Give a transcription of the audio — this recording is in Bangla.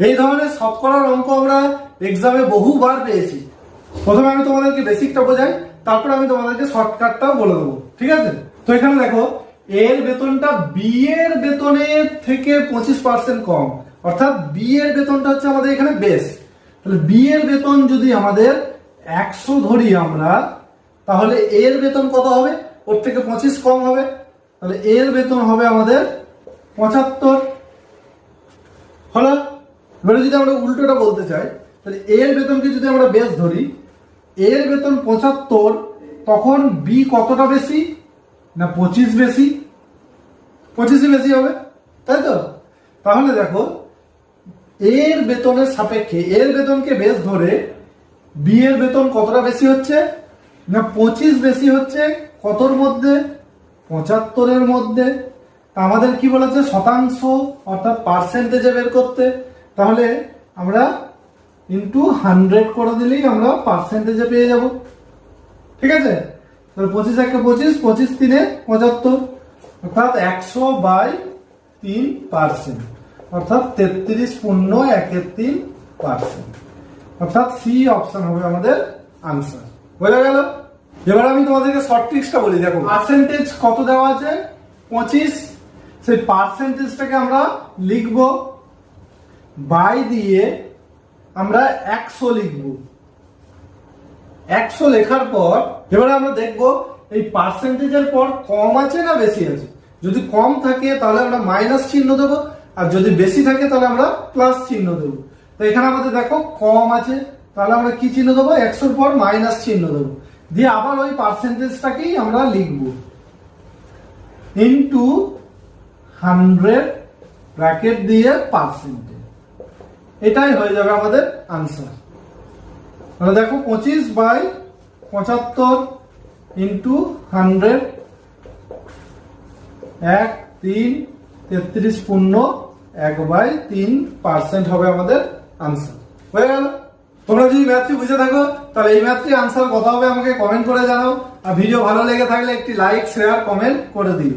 এই ধরনের শতকরার অঙ্ক আমরা এক্সামে বহুবার পেয়েছি। প্রথমে আমি তোমাদেরকে বেসিকটা বোঝাই, তারপরে আমি তোমাদেরকে শর্টকাটটাও বলে দেবো, ঠিক আছে? তো এখানে দেখো, এর বেতনটা বি এর বেতনের থেকে পঁচিশ পার্সেন্ট কম। অর্থাৎ বি এর বেতনটা হচ্ছে আমাদের এখানে বেস তাহলে বি এর বেতন যদি আমাদের একশো ধরি আমরা, তাহলে এর বেতন কত হবে? ওর থেকে পঁচিশ কম হবে। তাহলে এর বেতন হবে আমাদের পঁচাত্তর। হলো? এবারে যদি আমরা উল্টোটা বলতে চাই, তাহলে এ এর বেতনকে যদি আমরা বেশ ধরি এ এর বেতন পঁচাত্তর, তখন বি কতটা বেশি না পঁচিশ বেশি? পঁচিশই বেশি হবে, তাই তো? তাহলে দেখো এর বেতনের সাপেক্ষে এর বেতনকে বেশ ধরে বি এর বেতন কতটা বেশি হচ্ছে? না পঁচিশ বেশি হচ্ছে কতর মধ্যে? পঁচাত্তরের মধ্যে। আমাদের কি বলেছে? শতাংশ, অর্থাৎ পার্সেন্টেজে বের করতে। তাহলে আমরা ইন্টু হান্ড্রেড করে দিলেই আমরা পার্সেন্টেজে পেয়ে যাব। ঠিক আছে? তাহলে পঁচিশ একে পঁচিশ পঁচিশ তিনে পঁচাত্তর, অর্থাৎ একশো বাই তিন পার্সেন্ট অর্থাৎ তেত্রিশ পূর্ণ একের তিন পার্সেন্ট অর্থাৎ সি অপশন হবে আমাদের আনসার বোঝা গেল? এবার আমি তোমাদেরকে শর্ট ট্রিক্সটা বলি, দেখো পার্সেন্টেজ কত দেওয়া আছে? পঁচিশ, সেই পার্সেন্টেজটাকে আমরা লিখব। বাই দিয়ে আমরা একশো লিখব। একশো লেখার পর এবারে আমরা দেখব এই পার্সেন্টেজের পর কম আছে না বেশি আছে। যদি কম থাকে তাহলে আমরা মাইনাস চিহ্ন দেবো, আর যদি বেশি থাকে তাহলে আমরা প্লাস চিহ্ন দেবো। তো এখানে আমাদের দেখো কম আছে, তাহলে আমরা কি চিহ্ন দেবো? একশোর পর মাইনাস চিহ্ন দেবো। দিয়ে আবার ওই পার্সেন্টেজটাকেই আমরা লিখব। ইন্টু হান্ড্রেড ব্র্যাকেট দিয়ে পার্সেন্টেজ এটাই হয়ে যাবে আমাদের আনসার তাহলে দেখো পঁচিশ বাই পঁচাত্তর ইন্টু হান্ড্রেড এক, তিন, তেত্রিশ পূর্ণ এক বাই তিন পার্সেন্ট হবে আমাদের আনসার হয়ে গেল? তোমরা যদি ম্যাথটি বুঝে থাকো, তাহলে এই ম্যাথটি আনসার কত হবে আমাকে কমেন্ট করে জানাও। আর ভিডিও ভালো লেগে থাকলে একটি লাইক শেয়ার কমেন্ট করে দিও।